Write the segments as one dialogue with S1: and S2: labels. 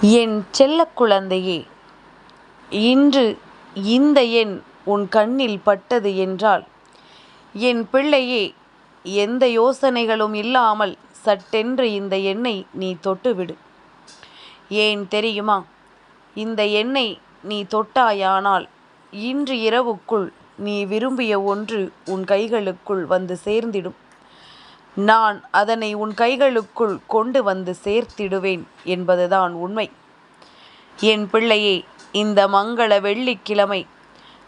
S1: என் செல்ல குழந்தையே இன்று இந்த எண் உன் கண்ணில் பட்டது என்றால் என் பிள்ளையே எந்த யோசனைகளும் இல்லாமல் சட்டென்று இந்த எண்ணை நீ தொட்டுவிடு. ஏன் தெரியுமா? இந்த எண்ணை நீ தொட்டாயானால் இன்று இரவுக்குள் நீ விரும்பிய ஒன்று உன் கைகளுக்குள் வந்து சேர்ந்திடும். நான் அதனை உன் கைகளுக்குள் கொண்டு வந்து சேர்த்திடுவேன் என்பதுதான் உண்மை. என் பிள்ளையே இந்த மங்கள வெள்ளிக்கிழமை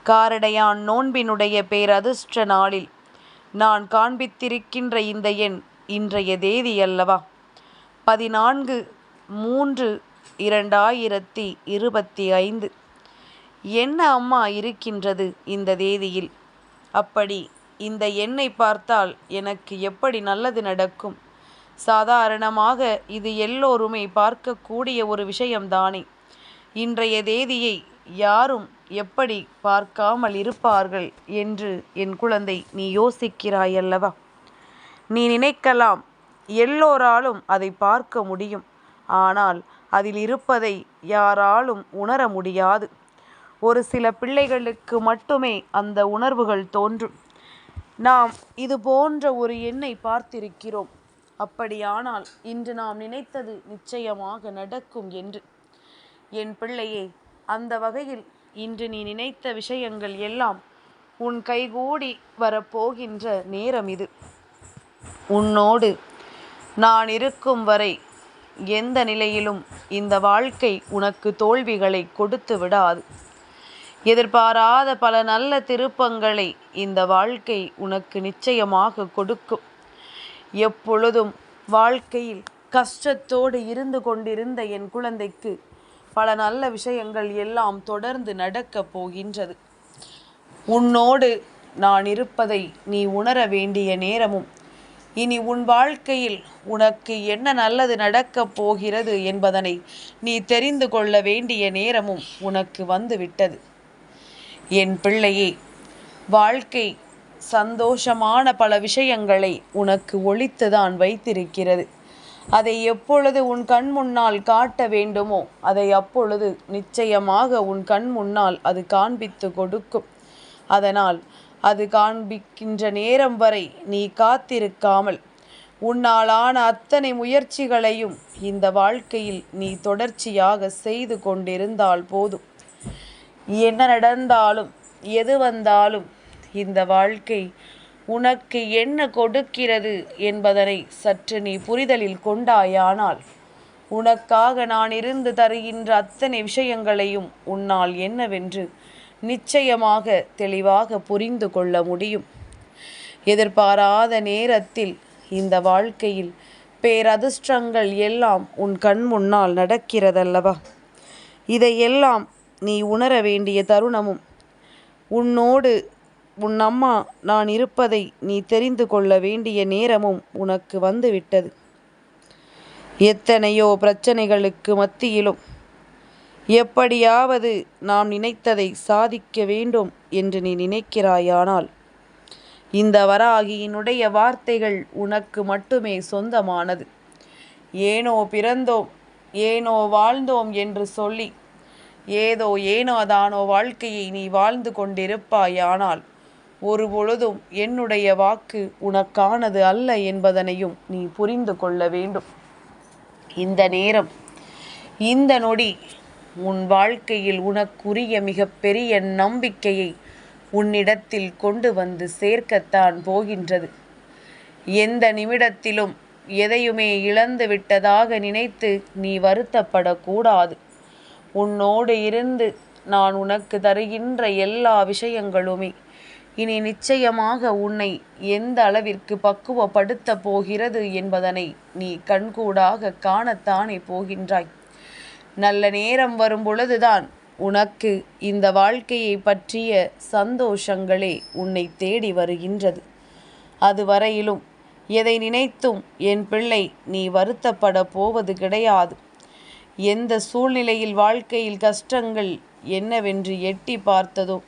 S1: காரடையான் நோன்பினுடைய பேரதிர்ஷ்ட நாளில் நான் காண்பித்திருக்கின்ற இந்த எண் இன்றைய தேதி அல்லவா பதினான்கு மூன்று இரண்டாயிரத்தி இருபத்தி ஐந்து. என்ன அம்மா இருக்கின்றது இந்த தேதியில்? அப்படி இந்த எண்ணை பார்த்தால் எனக்கு எப்படி நல்லது நடக்கும்? சாதாரணமாக இது எல்லோருமே பார்க்கக்கூடிய ஒரு விஷயம்தானே. இன்றைய தேதியை யாரும் எப்படி பார்க்காமல் இருப்பார்கள் என்று என் குழந்தை நீ யோசிக்கிறாயல்லவா? நீ நினைக்கலாம் எல்லோராலும் அதை பார்க்க முடியும். ஆனால் அதில் இருப்பதை யாராலும் உணர முடியாது. ஒரு சில பிள்ளைகளுக்கு மட்டுமே அந்த உணர்வுகள் தோன்றும். நாம் இது போன்ற ஒரு எண்ணை பார்த்திருக்கிறோம். அப்படியானால் இன்று நாம் நினைத்தது நிச்சயமாக நடக்கும் என்று. என் பிள்ளையே அந்த வகையில் இன்று நீ நினைத்த விஷயங்கள் எல்லாம் உன் கைகூடி வரப்போகின்ற நேரம் இது. உன்னோடு நான் இருக்கும் வரை எந்த நிலையிலும் இந்த வாழ்க்கை உனக்கு தோல்விகளை கொடுத்து விடாது. எதிர்பாராத பல நல்ல திருப்பங்களை இந்த வாழ்க்கை உனக்கு நிச்சயமாக கொடுக்கும். எப்பொழுதும் வாழ்க்கையில் கஷ்டத்தோடு இருந்து கொண்டிருந்த என் குழந்தைக்கு பல நல்ல விஷயங்கள் எல்லாம் தொடர்ந்து நடக்கப் போகின்றது. உன்னோடு நான் இருப்பதை நீ உணர வேண்டிய நேரமும் இனி உன் வாழ்க்கையில் உனக்கு என்ன நல்லது நடக்கப் போகிறது என்பதனை நீ தெரிந்து கொள்ள வேண்டிய நேரமும் உனக்கு வந்துவிட்டது. என் பிள்ளையே வாழ்க்கை சந்தோஷமான பல விஷயங்களை உனக்கு ஒழித்துதான் வைத்திருக்கிறது. அதை எப்பொழுது உன் கண் முன்னால் காட்ட வேண்டுமோ அதை அப்பொழுது நிச்சயமாக உன் கண் முன்னால் அது காண்பித்து கொடுக்கும். அதனால் அது காண்பிக்கின்ற நேரம் வரை நீ காத்திருக்காமல் உன்னாலான அத்தனை முயற்சிகளையும் இந்த வாழ்க்கையில் நீ தொடர்ச்சியாக செய்து கொண்டிருந்தால் போதும். என்ன நடந்தாலும் எது வந்தாலும் இந்த வாழ்க்கை உனக்கு என்ன கொடுக்கிறது என்பதனை சற்று நீ புரிதலில் கொண்டாயானால் உனக்காக நான் இருந்து தருகின்ற அத்தனை விஷயங்களையும் உன்னால் என்னவென்று நிச்சயமாக தெளிவாக புரிந்து கொள்ள முடியும். எதிர்பாராத நேரத்தில் இந்த வாழ்க்கையில் பேரதிர்ஷ்டங்கள் எல்லாம் உன் கண் முன்னால் நடக்கிறதல்லவா? இதையெல்லாம் நீ உணர வேண்டிய தருணமும் உன்னோடு உன் அம்மா நான் இருப்பதை நீ தெரிந்து கொள்ள வேண்டிய நேரமும் உனக்கு வந்துவிட்டது. எத்தனையோ பிரச்சனைகளுக்கு மத்தியிலும் எப்படியாவது நாம் நினைத்ததை சாதிக்க வேண்டும் என்று நீ நினைக்கிறாயானால் இந்த வராகியினுடைய வார்த்தைகள் உனக்கு மட்டுமே சொந்தமானது. ஏனோ பிறந்தோம் ஏனோ வாழ்ந்தோம் என்று சொல்லி ஏதோ ஏனோ தானோ வாழ்க்கையை நீ வாழ்ந்து கொண்டிருப்பாயானால் ஒரு பொழுதும் என்னுடைய வாக்கு உனக்கானது அல்ல என்பதனையும் நீ புரிந்து கொள்ள வேண்டும். இந்த நேரம் இந்த நொடி உன் வாழ்க்கையில் உனக்குரிய மிகப்பெரிய நம்பிக்கையை உன்னிடத்தில் கொண்டு வந்து சேர்க்கத்தான் போகின்றது. எந்த நிமிடத்திலும் எதையுமே இழந்து விட்டதாக நினைத்து நீ வருத்தப்படக்கூடாது. உன்னோடு இருந்து நான் உனக்கு தருகின்ற எல்லா விஷயங்களுமே. இனி நிச்சயமாக உன்னை எந்த அளவிற்கு பக்குவப்படுத்த போகிறது என்பதனை நீ கண்கூடாக காணத்தானே போகின்றாய். நல்ல நேரம் வரும் பொழுதுதான் உனக்கு இந்த வாழ்க்கையை பற்றிய சந்தோஷங்களே உன்னை தேடி வருகின்றது. அதுவரையிலும் எதை நினைத்தும் என் பிள்ளை நீ வருத்தப்பட போவது கிடையாது. எந்த சூழ்நிலையில் வாழ்க்கையில் கஷ்டங்கள் என்னவென்று எட்டி பார்த்ததோ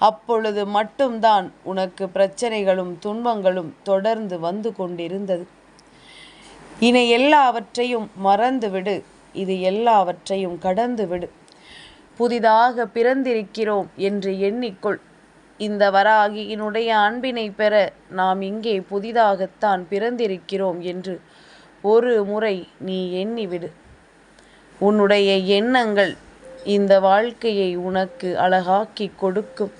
S1: அப்பொழுது மட்டும்தான் உனக்கு பிரச்சனைகளும் துன்பங்களும் தொடர்ந்து வந்து கொண்டிருந்தது. இனி எல்லாவற்றையும் மறந்துவிடு. இது எல்லாவற்றையும் கடந்து விடு புதிதாக பிறந்திருக்கிறோம் என்று எண்ணிக்கொள். இந்த வராகியினுடைய அன்பினை பெற நாம் இங்கே புதிதாகத்தான் பிறந்திருக்கிறோம் என்று ஒரு முறை நீ எண்ணிவிடு. உன்னுடைய எண்ணங்கள் இந்த வாழ்க்கையை உனக்கு அழகாக்கி கொடுக்கும்.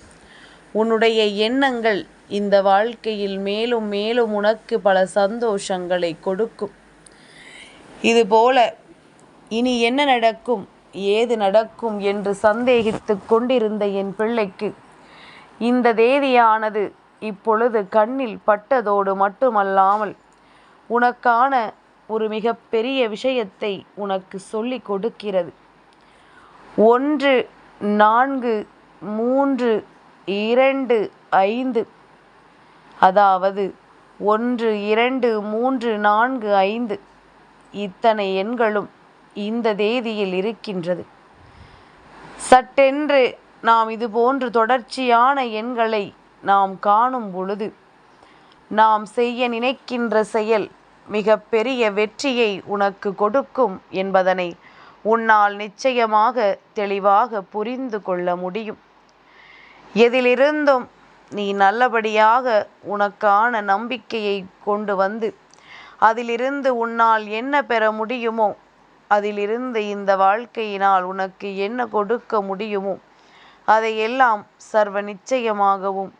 S1: உன்னுடைய எண்ணங்கள் இந்த வாழ்க்கையில் மேலும் மேலும் உனக்கு பல சந்தோஷங்களை கொடுக்கும். இதுபோல இனி என்ன நடக்கும் ஏது நடக்கும் என்று சந்தேகித்து கொண்டிருந்த என் பிள்ளைக்கு இந்த தேதியானது இப்பொழுது கண்ணில் பட்டதோடு மட்டுமல்லாமல் உனக்கான ஒரு மிகப்பெரிய விஷயத்தை உனக்கு சொல்லிக் கொடுக்கிறது. ஒன்று நான்கு மூன்று இரண்டு ஐந்து. அதாவது ஒன்று இரண்டு மூன்று நான்கு ஐந்து. இத்தனை எண்களும் இந்த தேதியில் இருக்கின்றது. சட்டென்று நாம் இது போன்று தொடர்ச்சியான எண்களை நாம் காணும் பொழுது நாம் செய்ய நினைக்கின்ற செயல் மிக பெரிய வெற்றியை உனக்கு கொடுக்கும் என்பதனை உன்னால் நிச்சயமாக தெளிவாக புரிந்து கொள்ள முடியும். எதிலிருந்தும் நீ நல்லபடியாக உனக்கான நம்பிக்கையை கொண்டு வந்து அதிலிருந்து உன்னால் என்ன பெற முடியுமோ அதிலிருந்து இந்த வாழ்க்கையினால் உனக்கு என்ன கொடுக்க முடியுமோ அதையெல்லாம் சர்வ நிச்சயமாகவும்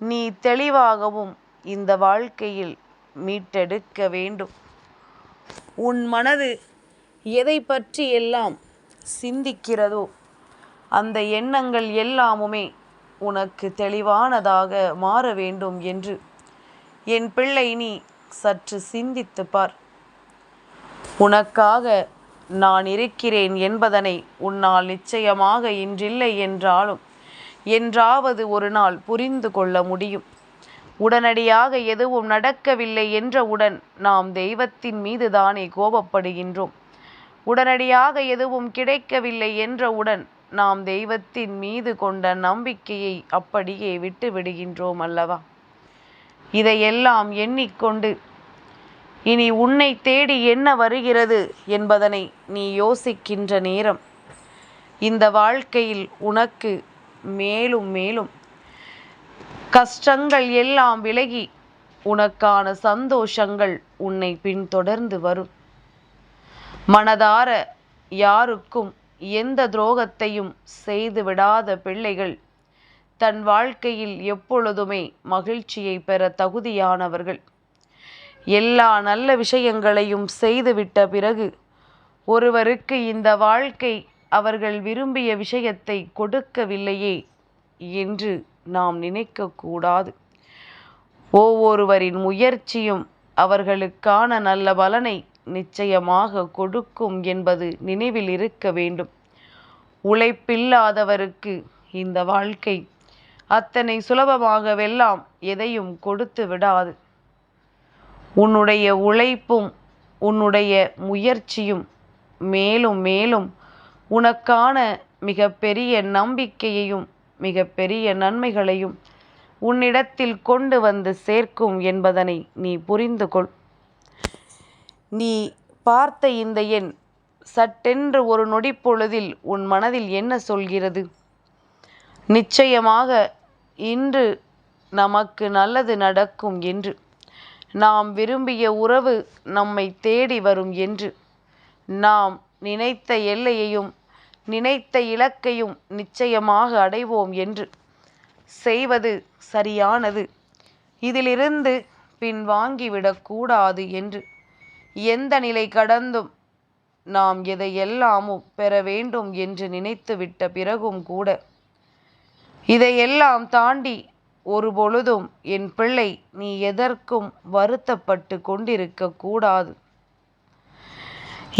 S1: நீ தெளிவாகவும் இந்த வாழ்க்கையில் மீட்டெடுக்க வேண்டும் உன் மனது எதை பற்றி எல்லாம் சிந்திக்கிறதோ அந்த எண்ணங்கள் எல்லாமுமே உனக்கு தெளிவானதாக மாற வேண்டும் என்று என் பிள்ளை நீ சற்று சிந்தித்து பார். உனக்காக நான் இருக்கிறேன் என்பதனை உன்னால் நிச்சயமாக இன்றில்லை என்றாலும் என்றாவது ஒரு நாள் புரிந்து கொள்ள முடியும். உடனடியாக எதுவும் நடக்கவில்லை என்றவுடன் நாம் தெய்வத்தின் மீது தானே கோபப்படுகின்றோம். உடனடியாக எதுவும் கிடைக்கவில்லை என்றவுடன் நாம் தெய்வத்தின் மீது கொண்ட நம்பிக்கையை அப்படியே விட்டு விடுகின்றோம் அல்லவா? இதையெல்லாம் எண்ணிக்கொண்டு இனி உன்னை தேடி என்ன வருகிறது? என்பதனை நீ யோசிக்கின்ற நேரம். இந்த வாழ்க்கையில் உனக்கு மேலும் மேலும் கஷ்டங்கள் எல்லாம் விலகி உனக்கான சந்தோஷங்கள் உன்னை பின்தொடர்ந்து வரும். மனதார யாருக்கும் எந்த துரோகத்தையும் செய்து விடாத பிள்ளைகள் தன் வாழ்க்கையில் எப்பொழுதுமே மகிழ்ச்சியை பெற தகுதியானவர்கள். எல்லா நல்ல விஷயங்களையும் செய்துவிட்ட பிறகு ஒருவருக்கு இந்த வாழ்க்கை அவர்கள் விரும்பிய விஷயத்தை கொடுக்கவில்லையே என்று நாம் நினைக்கக்கூடாது. ஒவ்வொருவரின் முயற்சியும் அவர்களுக்கான நல்ல பலனை நிச்சயமாக கொடுக்கும் என்பது நினைவில் இருக்க வேண்டும். உழைப்பில்லாதவருக்கு இந்த வாழ்க்கை அத்தனை சுலபமாகவெல்லாம் எதையும் கொடுத்து விடாது. உன்னுடைய உழைப்பும் உன்னுடைய முயற்சியும் மேலும் மேலும் உனக்கான மிகப்பெரிய நம்பிக்கையையும் மிக பெரிய நன்மைகளையும் உன்னிடத்தில் கொண்டு வந்து சேர்க்கும் என்பதனை நீ புரிந்து கொள் நீ பார்த்த இந்த எண் சட்டென்று ஒரு நொடிப்பொழுதில் உன் மனதில் என்ன சொல்கிறது? நிச்சயமாக இன்று நமக்கு நல்லது நடக்கும் என்று. நாம் விரும்பிய உறவு நம்மை தேடி வரும் என்று. நாம் நினைத்த எல்லையையும் நினைத்த இலக்கையும் நிச்சயமாக அடைவோம் என்று. செய்வது சரியானது. இதிலிருந்து பின்வாங்கிவிடக்கூடாது என்று. எந்த நிலை கடந்தும் நாம் எதையெல்லாமும் பெற வேண்டும் என்று நினைத்துவிட்ட பிறகும் கூட. இதையெல்லாம் தாண்டி ஒரு பொழுதும் என் பிள்ளை நீ எதற்கும் வருத்தப்பட்டு கொண்டிருக்க கூடாது.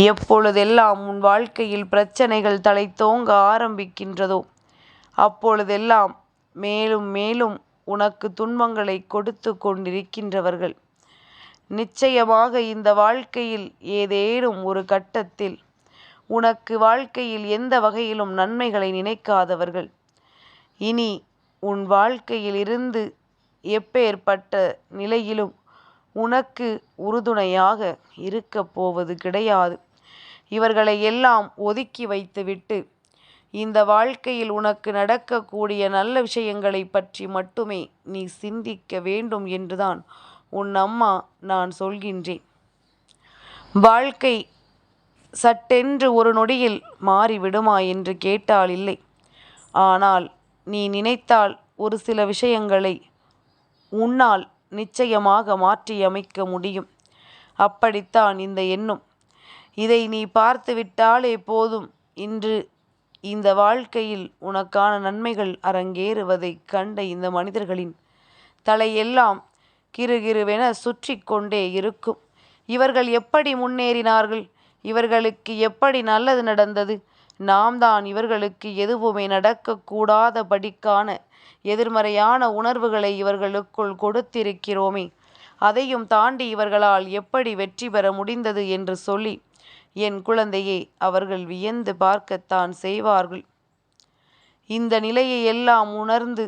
S1: எப்பொழுதெல்லாம் உன் வாழ்க்கையில் பிரச்சனைகள் தலை தோங்க ஆரம்பிக்கின்றதோ அப்பொழுதெல்லாம் மேலும் மேலும் உனக்கு துன்பங்களை கொடுத்து கொண்டிருக்கின்றவர்கள். நிச்சயமாக இந்த வாழ்க்கையில் ஏதேனும் ஒரு கட்டத்தில் உனக்கு வாழ்க்கையில் எந்த வகையிலும் நன்மைகளை நினைக்காதவர்கள். இனி உன் வாழ்க்கையில் இருந்து எப்பேற்பட்ட நிலையிலும் உனக்கு உறுதுணையாக இருக்கப் போவது கிடையாது. இவர்களை எல்லாம் ஒதுக்கி வைத்துவிட்டு இந்த வாழ்க்கையில் உனக்கு நடக்கக்கூடிய நல்ல விஷயங்களைப் பற்றி மட்டுமே நீ சிந்திக்க வேண்டும் என்றுதான் உன் அம்மா நான் சொல்கின்றேன். வாழ்க்கை சட்டென்று ஒரு நொடியில் மாறிவிடுமா என்று கேட்டால் இல்லை. ஆனால் நீ நினைத்தால் ஒரு சில விஷயங்களை உன்னால் நிச்சயமாக மாற்றியமைக்க முடியும். அப்படித்தான் இந்த எண்ணம். இதை நீ பார்த்துவிட்டாலே போதும். இன்று இந்த வாழ்க்கையில் உனக்கான நன்மைகள் அரங்கேறுவதைக் கண்ட இந்த மனிதர்களின் தலையெல்லாம் கிருகிருவென சுற்றி கொண்டே இருக்கும். இவர்கள் எப்படி முன்னேறினார்கள்? இவர்களுக்கு எப்படி நல்லது நடந்தது? நாம் தான் இவர்களுக்கு எதுவுமே நடக்கக்கூடாதபடிக்கான எதிர்மறையான உணர்வுகளை இவர்களுக்குள் கொடுத்திருக்கிறோமே. அதையும் தாண்டி இவர்களால் எப்படி வெற்றி பெற முடிந்தது என்று சொல்லி என் குழந்தையை அவர்கள் வியந்து பார்க்கத்தான் செய்வார்கள். இந்த நிலையை எல்லாம் உணர்ந்து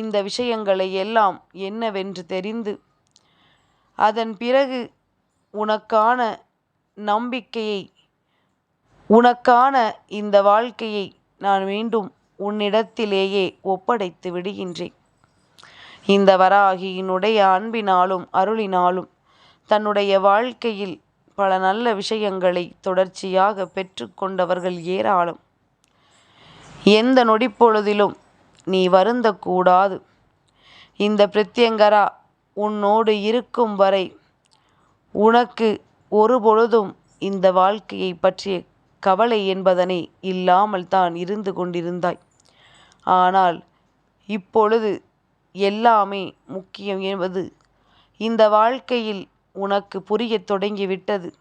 S1: இந்த விஷயங்களை எல்லாம் என்னவென்று தெரிந்து அதன் பிறகு உனக்கான நம்பிக்கையை உனக்கான இந்த வாழ்க்கையை நான் மீண்டும் உன்னிடத்திலேயே ஒப்படைத்து விடுகின்றேன். இந்த வராகியினுடைய அன்பினாலும் அருளினாலும் தன்னுடைய வாழ்க்கையில் பல நல்ல விஷயங்களை தொடர்ச்சியாக பெற்றுக்கொண்டவர்கள் ஏராளம். எந்த நொடிப்பொழுதிலும் நீ வருந்தக்கூடாது. இந்த பிரத்யங்கரா உன்னோடு இருக்கும் வரை உனக்கு ஒரு பொழுதும் இந்த வாழ்க்கையை பற்றிய கவலை என்பதனை இல்லாமல் தான் இருந்து கொண்டிருந்தாய். ஆனால் இப்பொழுது எல்லாமே முக்கியம் என்பது இந்த வாழ்க்கையில் உனக்கு புரியத் தொடங்கிவிட்டது.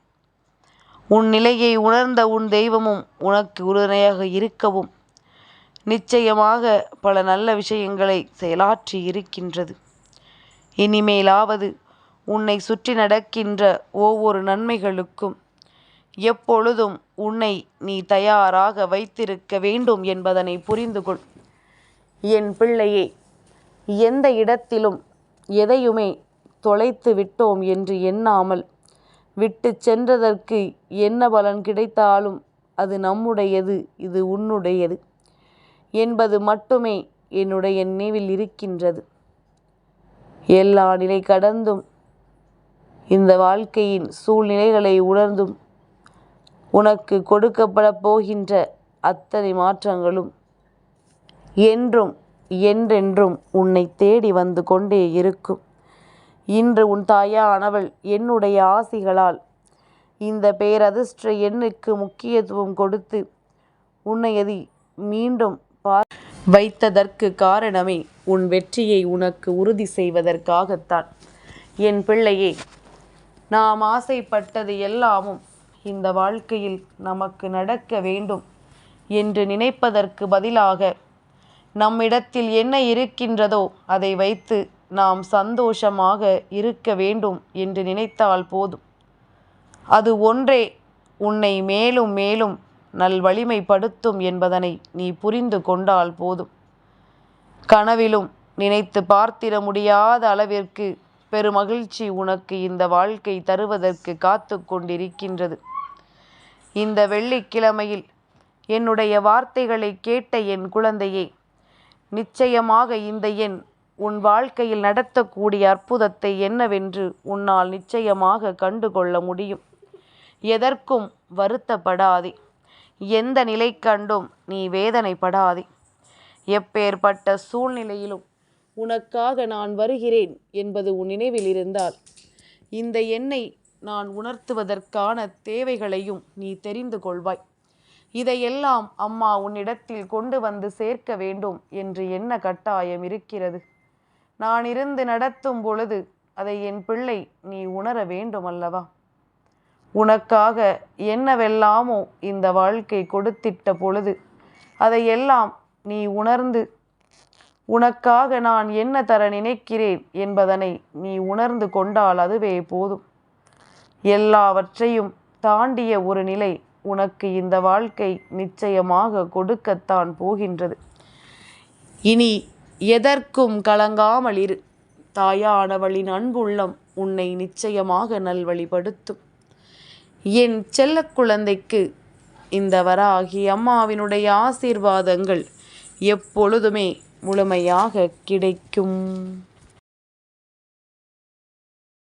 S1: உன் நிலையை உணர்ந்த உன் தெய்வமும் உனக்கு உறுதுணையாக இருக்கவும் நிச்சயமாக பல நல்ல விஷயங்களை செயலாற்றி இருக்கின்றது. இனிமேலாவது உன்னை சுற்றி நடக்கின்ற ஒவ்வொரு நன்மைகளுக்கும் எப்பொழுதும் உன்னை நீ தயாராக வைத்திருக்க வேண்டும் என்பதனை புரிந்து கொள். என் பிள்ளையே எந்த இடத்திலும் எதையுமே தொலைத்து விட்டோம் என்று எண்ணாமல் விட்டு சென்றதற்கு என்ன பலன் கிடைத்தாலும் அது நம்முடையது இது உன்னுடையது என்பது மட்டுமே என்னுடைய நினைவில் இருக்கின்றது. எல்லா நிலை கடந்தும் இந்த வாழ்க்கையின் சூழ்நிலைகளை உணர்ந்தும் உனக்கு கொடுக்கப்பட போகின்ற அத்தனை மாற்றங்களும் என்றும் என்றென்றும் உன்னை தேடி வந்து கொண்டே இருக்கும். இன்று உன் தாயானவள் என்னுடைய ஆசிகளால். இந்த பேரதிர்ஷ்ட எண்ணுக்கு முக்கியத்துவம் கொடுத்து உன்னை மீண்டும் பார் வைத்ததற்கு காரணமே உன் வெற்றியை உனக்கு உறுதி செய்வதற்காகத்தான். என் பிள்ளையே நாம் ஆசைப்பட்டது எல்லாமும் இந்த வாழ்க்கையில் நமக்கு நடக்க வேண்டும் என்று நினைப்பதற்கு பதிலாக நம்மிடத்தில் என்ன இருக்கின்றதோ அதை வைத்து நாம் சந்தோஷமாக இருக்க வேண்டும் என்று நினைத்தால் போதும். அது ஒன்றே உன்னை மேலும் மேலும் நல்வலிமைப்படுத்தும் என்பதனை நீ புரிந்து கொண்டால் போதும். கனவிலும் நினைத்து பார்த்திட முடியாத அளவிற்கு பெருமகிழ்ச்சி உனக்கு இந்த வாழ்க்கை தருவதற்கு காத்து கொண்டிருக்கின்றது. இந்த வெள்ளிக்கிழமையில் என்னுடைய வார்த்தைகளை கேட்ட என் குழந்தையே நிச்சயமாக இந்த எண் உன் வாழ்க்கையில் நடத்தக்கூடிய அற்புதத்தை என்னவென்று உன்னால் நிச்சயமாக கண்டுகொள்ள முடியும். எதற்கும் வருத்தப்படாதே. எந்த நிலை கண்டும் நீ வேதனைப்படாதே. எப்பேற்பட்ட சூழ்நிலையிலும் உனக்காக நான் வருகிறேன் என்பது உன் நினைவில் இருந்தால் இந்த எண்ணை நான் உணர்த்துவதற்கான தேவைகளையும் நீ தெரிந்து கொள்வாய். இதையெல்லாம் அம்மா உன்னிடத்தில் கொண்டு வந்து சேர்க்க வேண்டும் என்று என்ன கட்டாயம் இருக்கிறது? நான் இருந்து நடத்தும் பொழுது அதை என் பிள்ளை நீ உணர வேண்டும் அல்லவா உனக்காக என்னவெல்லாமோ இந்த வாழ்க்கை கொடுத்திட்ட பொழுது அதையெல்லாம் நீ உணர்ந்து உனக்காக நான் என்ன தர நினைக்கிறேன் என்பதனை நீ உணர்ந்து கொண்டால் அதுவே போதும். எல்லாவற்றையும் தாண்டிய ஒரு நிலை உனக்கு இந்த வாழ்க்கை நிச்சயமாக கொடுக்கத்தான் போகின்றது. இனி எதற்கும் கலங்காமல் இரு. தாயானவளின் அன்புள்ளம் உன்னை நிச்சயமாக நல்வழிப்படுத்தும். என் செல்லக் குழந்தைக்கு இந்த வராகி அம்மாவினுடைய ஆசீர்வாதங்கள் எப்பொழுதுமே முழுமையாக கிடைக்கும்.